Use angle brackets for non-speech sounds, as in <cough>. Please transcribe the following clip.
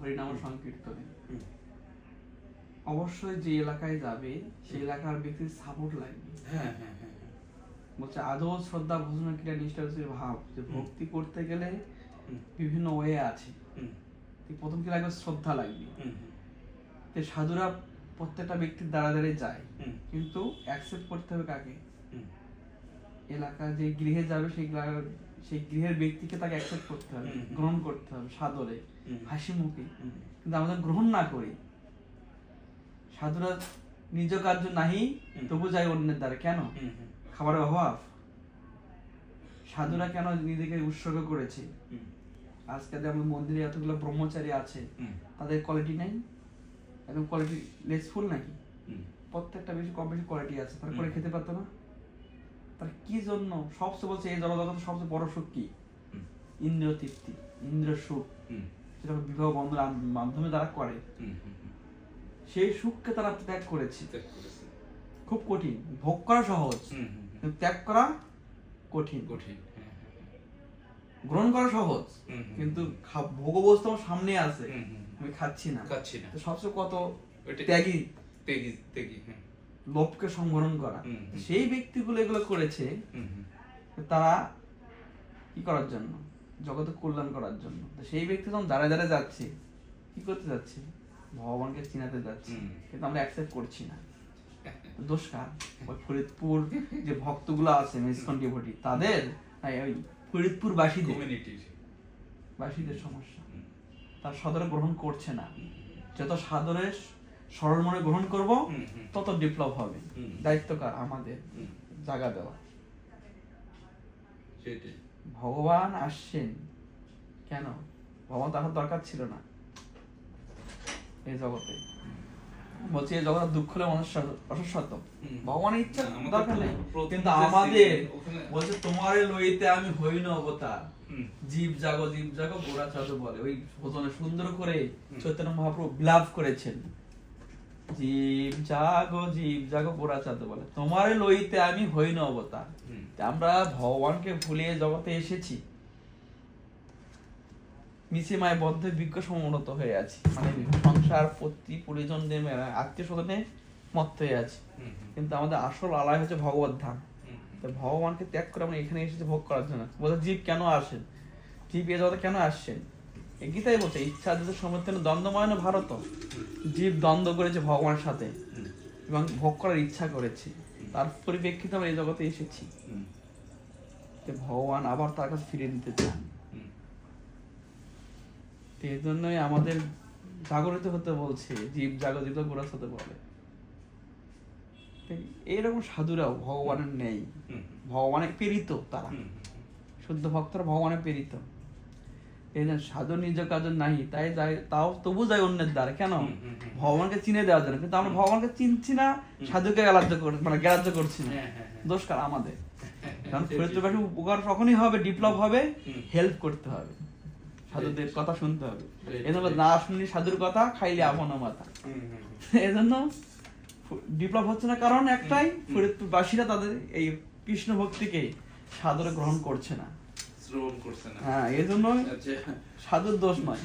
হরিনাম সংকীর্তনে অবশ্যই যে এলাকায় যাবে সেই এলাকার ব্যক্তির সাপোর্ট লাগবে। হ্যাঁ হ্যাঁ হ্যাঁ হ্যাঁ। বলছে আদৌ শ্রদ্ধা ভোজনা ক্রিয়া নিষ্ঠা ভাব। যে ভক্তি করতে গেলে বিভিন্ন ওয়ে আছে। প্রথম কি লাগবে? শ্রদ্ধা লাগবে। তো সাধুরা প্রত্যেকটা ব্যক্তির দ্বারা দ্বারে যায়। কিন্তু অ্যাকসেপ্ট করতে হবে কাকে? এলাকা যে গৃহে যাবে সেই সেই গৃহের ব্যক্তিকে তাকে অ্যাকসেপ্ট করতে হবে গ্রহণ করতে হবে সাদরে হাসি মুখে কিন্তু আমাদের গ্রহণ না করি। সাধুরা নিজ কার্য নাহি তবু যায় অন্যের দ্বারা। কেন? খাবারের অভাব। সাধুরা কেন নিজেকে উৎসর্গ করেছে? আজকে আমাদের মন্দিরে এতগুলো ব্রহ্মচারী আছে তাদের কোয়ালিটি নাই? একদম কোয়ালিটি লেসফুল নাকি? প্রত্যেকটা বেশি কম বেশি কোয়ালিটি আছে তারা করে খেতে পারতো না? তার কি জন্য? সবচেয়ে বলছে এই জগৎ সবচেয়ে বড় সুখ কি? হুম, ইন্দ্র তৃপ্তি ইন্দ্র সুখ যেটা বিবাহ বন্ধনের আম- মাধ্যমে তারা করে। সেই সুখকে তারা ত্যাগ করেছে। খুব কঠিন। ভোগ করা সহজ। ত্যাগ করা কঠিন। কঠিন হ্যাঁ, হ্যাঁ, গ্রহণ করা সহজ। কিন্তু খা- ভোগবস্তু আমার সামনে আছে। আমি খাচ্ছি না। খাচ্ছি না। তো সবচেয়ে কত ত্যাগী? তেগি হ্যাঁ। লোভকে সংবরণ করা। সেই ব্যক্তিগুলো এগুলো করেছে তারা কি করার জন্য? জগতে কল্যাণ করার জন্য। তো সেই ব্যক্তি যখন দাঁড়ায় দাঁড়ায় যাচ্ছে কি করতে যাচ্ছে? ভগবানকে চিনাতে যাচ্ছে। কিন্তু আমরা অ্যাকসেপ্ট করছি না। দোষ কার? ওই ফরিদপুর যে ভক্তগুলো আছে মেসকন ডিভোটি তাদের ওই ফরিদপুর বাসীদের বাসীদের সমস্যা। তার সদরে গ্রহণ করছে না। যত সাদরে সরল মনে গ্রহণ করব। তত ডেভেলপ হবে। দায়িত্ব কার আমাদের জায়গা দেওয়া। ভগবান আসছেন। কেন? ভগবান তাহার দরকার ছিল না। এই জগতে। বলছি এই জগতের দুঃখ হলে মানুষ ভগবানের ইচ্ছা দরকার নেই। কিন্তু আমাদের বলছে তোমারে লইতে আমি হইন অবতার। হুম, জীব জাগো জীব জাগো গোড়া চাঁদ বলে। ওই সুন্দর করে। চৈতন্য মহাপ্রভু বিলাপ করেছেন। জীব জাগো জীব জাগো গোড়া চাঁদ বলে তোমারে লইতে আমি হইন অবতার। আমরা ভগবানকে ভুলিয়ে জগতে এসেছি। বদ্ধ বিজ্ঞ সমুন্নত হয়ে আছি। মানে সংসার পত্নী পরিজন আত্মীয় স্বজনে মত্ত হয়ে আছি। কিন্তু আমাদের আসল আলয় হচ্ছে ভগবত ধাম। ভগবানকে ত্যাগ করে আমরা এখানে এসেছি ভোগ করার জন্য। বলছে জীব কেন আসেন? জীব এ জগতে কেন আসছেন? গীতাই বলছে ইচ্ছা যদি সমর্থন দ্বন্দ্বময় না ভারত। জীব দ্বন্দ্ব করেছে ভগবানের সাথে এবং ভোগ করার ইচ্ছা করেছে। তার পরিপ্রেক্ষিতে আমরা এই জগতে এসেছি। ভগবান আবার তার কাছে ফিরে দিতে চান। তো এই জন্যই আমাদের জাগরিত হতে বলছে জীব জাগরিত গোড়া হতে বলে। এইরকম সাধুরাও ভগবানের নেই। ভগবানের প্রেরিত তারা। শুদ্ধ ভক্তরা ভগবানের প্রেরিত এই জন্য সাধু নিজ কাজ নাই তাই যায় তাও তবু যায় অন্যের দ্বারা কেন। ভগবানকে চিনে দেওয়ার জন্য। কিন্তু আমরা ভগবানকে চিনছি না সাধুকে গ্রাহ্য কর মানে গ্রাহ্য করছি না। হ্যাঁ, হ্যাঁ, হ্যাঁ। দোষ কার? আমাদের। <laughs> কারণ ফরিদপুরবাসী উপকার তখনই হবে ডেভেলপ হবে হেল্প করতে হবে। সাধুদের কথা শুনতে হবে। Right, এই জন্য right. না শুনলি সাধুর কথা খাইলে আপন মাথা। হুম, হুম, হুম। এই জন্য ডেভেলপ হচ্ছে না কারণ একটাই ফরিদপুরবাসীরা তাদের এই কৃষ্ণ ভক্তিকে সাদরে গ্রহণ করছে না। শ্রবণ করছে না। হ্যাঁ এই জন্য আচ্ছা। সাধুর দোষ নয়।